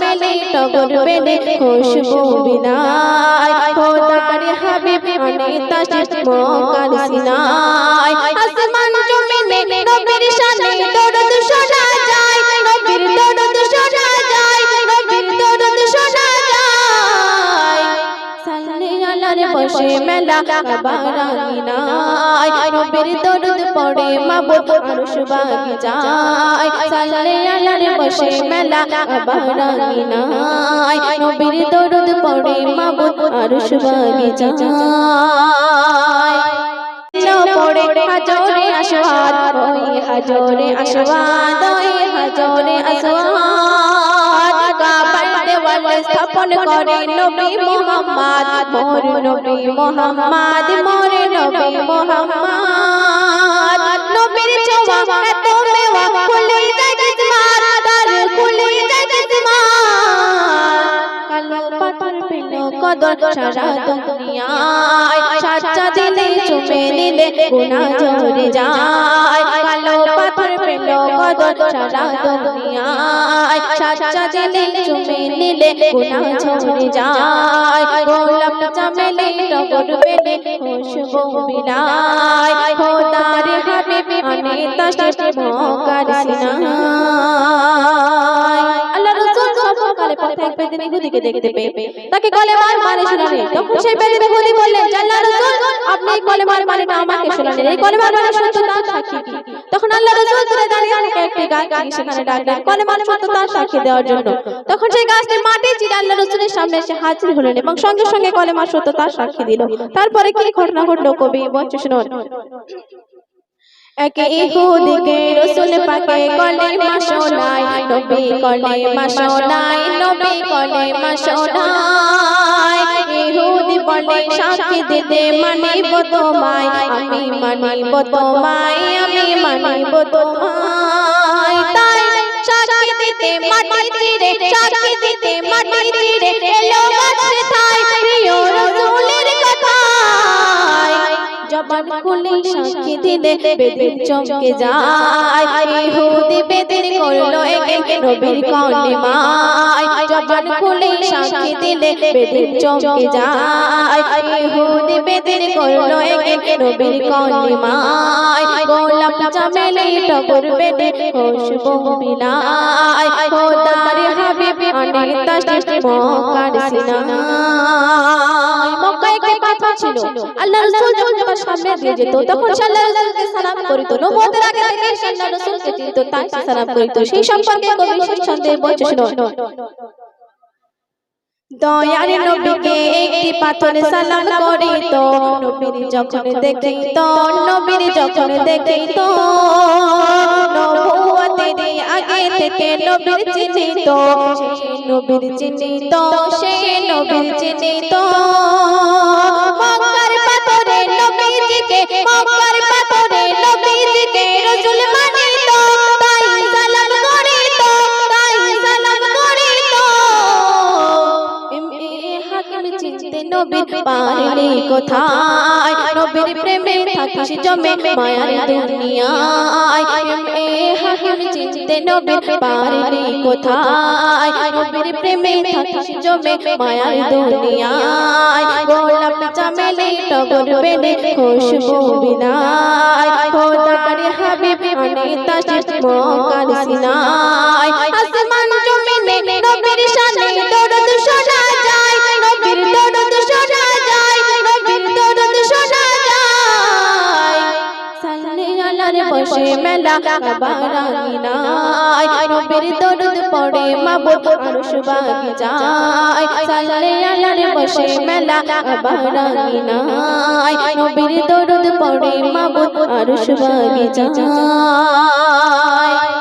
চামেলি টগর বেলে খুশবু বিনায়। খোদার হাবিব আনে তাশরিফ মক্কার সিনায়। বসে মেলা বারানিনায় নবীর পড়ে মাবুদ আরশ বাগি যায়। সাল্লে আলার বসে মেলা বারানিনায় নবীর পড়ে মাবুদ আরশ বাগি পড়ে হাজরে আসওয়াদ হাজরে আসওয়াদ হাজরে আসওয়াদ স্থাপন করে নবী মুহাম্মদ, মোর নবী মুহাম্মদ, মোর নবী মুহাম্মদ। নবীর ছোঁয়া এত মেওয়া খুলে যায় কিসমত, তার খুলে যায় কালো পেল কদর সারা দুনিয়ায় সাচ্চা দিলে চুমে নিলে গুনাহ ঝরে যায়। কালো পেল কদর সারা দুনিয়ায় সাচ্চা দিলে চুমে নিলে গুনাহ ঝরে যায়। গোলাপ চামেলে টগর বেলে খুশবু মিলায় খোদার হাবিব আমি সিনায় আল্লাহ রাসূল বেদিনী ইহুদিকে দেখতে পেয়ে। তাকে কলেমার মানে শোনালেন তখন সেই বেদিনী ইহুদি বললেন যে আল্লাহ রাসূল আপনি এই কলেমার মানেটা আমাকে শোনালেন এই কলেমার মানে সত্যতার সাক্ষী কি? তখন আল্লাহ রাসূল দূরে দাঁড়িয়ে থেকে একটি গাছকে সেখানে ডাকলেন কলেমার সত্যতার সাক্ষী দেওয়ার জন্য। তখন সেই গাছটি মাটি চিরে আল্লাহ রাসূলের সামনে এসে হাজির হলেন এবং সঙ্গে সঙ্গে কলেমার সত্যতার সাক্ষী দিল। তারপরে কি ঘটনা ঘটলো কবি? বলছে শুনুন একে ইহুদিকে রসুল পাকে কলে মাসোনাই নবী কলে মাসোনাই নবী কলে মাসোনাই ইহুদি বলে সাক্ষী দিতে মানিব তোমায় আমি মানিব তোমায় আমি মানিব তোমায়। তাই সাক্ষী দিতে মাটি চিরে সাক্ষী দিতে মাটি চিরে এলো গাছে থাই প্রিয় জবান খুলে সাক্ষী দিলে বেদিন চমকে যায়। ইহুদি বেদিন করল একে নবীর কলিমায়। জবান খুলে সাক্ষী দিলে বেদিন চমকে যায়। ইহুদি বেদিন করল একে নবীর কলিমায়। গোলাপ চামেলি টগর বেদে খুশবু মিলায় খোদার হাবিব আনে তাশরিফ মক্কার সিনায় আল্লাহ রাসূল যখন সামনে দিয়ে যেত, তখন সে রাসূলকে সালাম করিত। নবুয়তের আগে থেকে সে রাসূলকে চিনত তাই সালাম করিত। সেই সম্পর্কে কবি শেষ ছন্দে বলছে শুনুন দয়ার নবীকে একটি পাথর সালাম করিত। নবীর যখন দেখিত, নবীর যখন দেখিত নবুয়তের আগে থেকে নবীর চিনিত নবীর চিনিত সে নবীর চিনিত পাথরে থেকে নবীর পারলি কোথায়? নবীর প্রেমে থাকিস জমে মায়ার দুনিয়ায়। এ হাকিম চিনতে নবীর পারলি কোথায়? নবীর প্রেমে থাকিস জমে মায়ার দুনিয়ায়। গোলাপ চামেলি টগর বেলে খুশবু বিনায় খোদার হাবিব আনে মক্কার সিনায়। বসে মেলা বারানিনায় নবীর দরুদ পড়ে মাবুদ আরশ বাগিচায়। সাল্লে আলার বসে মেলা বারানিনায় নবীর দরুদ পড়ে মাবুদ আরশ বাগি যায়